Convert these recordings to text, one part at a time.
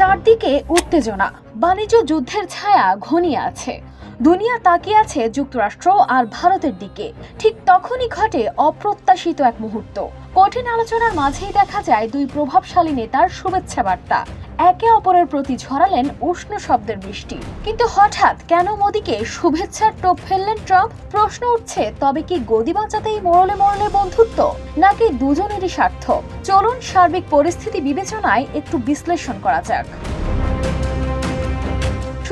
চারদিকে উত্তেজনা। বাণিজ্য যুদ্ধের ছায়া ঘনিয়ে আছে। দুনিয়া তাকিয়ে আছে যুক্তরাষ্ট্র আর ভারতের দিকে। ঠিক তখনই ঘটে অপ্রত্যাশিত এক মুহূর্ত। কঠিন আলোচনার মাঝেই দেখা যায় দুই প্রভাবশালী নেতার শুভেচ্ছা বার্তা একে অপরের প্রতি ঝরালেন উষ্ণ শব্দের বৃষ্টি। কিন্তু হঠাৎ কেন মোদীকে শুভেচ্ছার টোপ ফেললেন ট্রাম্প? প্রশ্ন উঠছে, তবে কি গদি বাঁচাতেই মরলে মরলে বন্ধুত্ব? নাকি দুজনেরই স্বার্থ? চলুন সার্বিক পরিস্থিতি বিবেচনায় একটু বিশ্লেষণ করা যাক।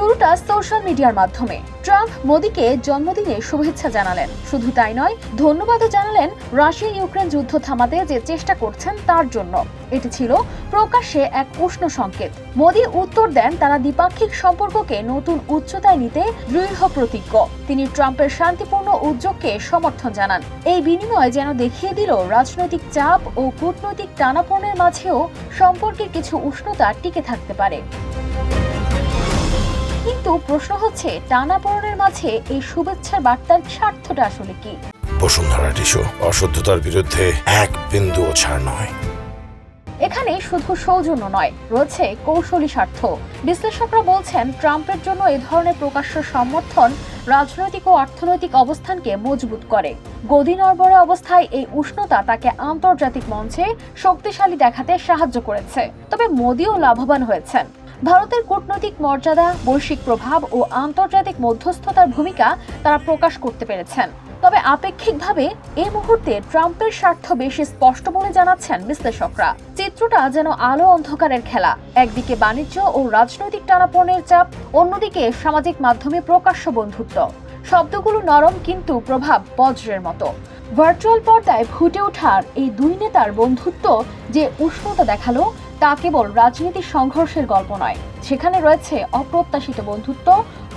শুরুটা সোশ্যাল মিডিয়ার মাধ্যমে। ট্রাম্প মোদীকে জন্মদিনে শুভেচ্ছা জানালেন। শুধু তাই নয়, ধন্যবাদও জানালেন রাশিয়া ইউক্রেন যুদ্ধ থামাতে যে চেষ্টা করছেন তার জন্য। এটি ছিল প্রকাশ্যে এক উষ্ণ সংকেত। মোদী উত্তর দেন তারা দ্বিপাক্ষিক সম্পর্ককে নতুন উচ্চতায় নিতে দৃঢ় প্রতিজ্ঞ। তিনি ট্রাম্পের শান্তিপূর্ণ উদ্যোগকে সমর্থন জানান। এই বিনিময় যেন দেখিয়ে দিল রাজনৈতিক চাপ ও কূটনৈতিক টানাপোড়েনের মাঝেও সম্পর্কের কিছু উষ্ণতা টিকে থাকতে পারে। কিন্তু প্রশ্ন হচ্ছে টানাপোড়েনের মাঝে এই শুভেচ্ছার বার্তার স্বার্থটা আসলে কি? বসুন্ধরা টিস্যু অশুদ্ধতার বিরুদ্ধে এক বিন্দুও ছাড় নয়। এখানে শুধু সৌজন্য নয় রয়েছে কৌশলী স্বার্থ। বিশ্লেষকরা বলছেন ট্রাম্পের জন্য এ ধরনের প্রকাশ্য সমর্থন রাজনৈতিক ও অর্থনৈতিক অবস্থানকে মজবুত করে। গদি নড়বড়ে অবস্থায় এই উষ্ণতা তাকে আন্তর্জাতিক মঞ্চে শক্তিশালী দেখাতে সাহায্য করেছে। তবে মোদিও লাভবান হয়েছেন। ভারতের কূটনৈতিক মর্যাদা, বৈশ্বিক প্রভাব ও আন্তর্জাতিক মধ্যস্থতার ভূমিকা তারা প্রকাশ করতে পেরেছেন। তবে আপেক্ষিকভাবে এই মুহূর্তে ট্রাম্পের স্বার্থ বেশি স্পষ্ট বলে জানাচ্ছেন বিশ্লেষকরা। চিত্রটা যেন আলো অন্ধকারের খেলা। একদিকে বাণিজ্য ও রাজনৈতিক টানাপোড়েনের চাপ, অন্যদিকে সামাজিক মাধ্যমে প্রকাশ্য বন্ধুত্ব। শব্দগুলো নরম কিন্তু প্রভাব বজ্রের মতো। ভার্চুয়াল পর্দায় ফুটে ওঠার এই দুই নেতার বন্ধুত্ব যে উষ্ণতা দেখাল তা কেবল রাজনীতির সংঘর্ষের গল্প নয়। সেখানে রয়েছে অপ্রত্যাশিত বন্ধুত্ব,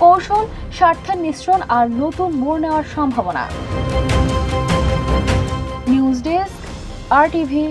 কৌশল, স্বার্থের মিশ্রণ আর নতুন মোড় নেওয়ার সম্ভাবনা। নিউজ ডেস্ক আর টিভি